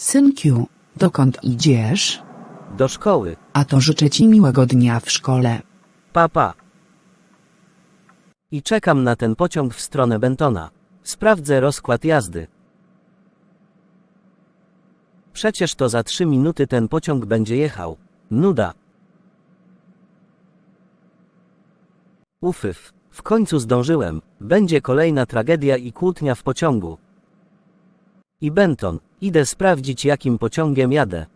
Synkiu, dokąd idziesz? Do szkoły. A to życzę ci miłego dnia w szkole. Papa. I czekam na ten pociąg w stronę Bentona. Sprawdzę rozkład jazdy. Przecież to za trzy minuty ten pociąg będzie jechał. Nuda. Ufyf. W końcu zdążyłem. Będzie kolejna tragedia i kłótnia w pociągu. I Benton. Idę sprawdzić jakim pociągiem jadę.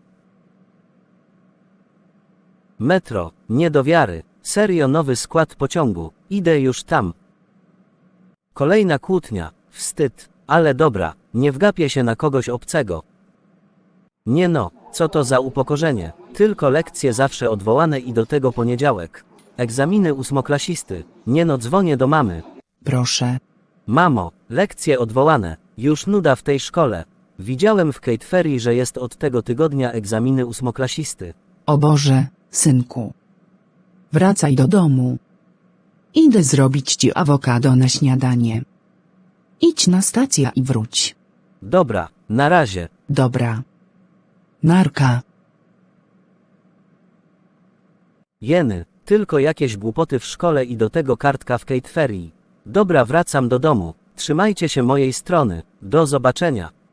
Metro. Nie do wiary. Serio nowy skład pociągu. Idę już tam. Kolejna kłótnia. Wstyd. Ale dobra. Nie wgapię się na kogoś obcego. Nie no, co to za upokorzenie. Tylko lekcje zawsze odwołane i do tego poniedziałek. Egzaminy ósmoklasisty. Nie no, dzwonię do mamy. Proszę. Mamo, lekcje odwołane. Już nuda w tej szkole. Widziałem w Kate Ferry, że jest od tego tygodnia egzaminy ósmoklasisty. O Boże, synku. Wracaj do domu. Idę zrobić ci awokado na śniadanie. Idź na stację i wróć. Dobra, na razie. Dobra. Narka. Jeny, tylko jakieś głupoty w szkole i do tego kartka w Kate Ferry. Dobra, wracam do domu. Trzymajcie się mojej strony. Do zobaczenia.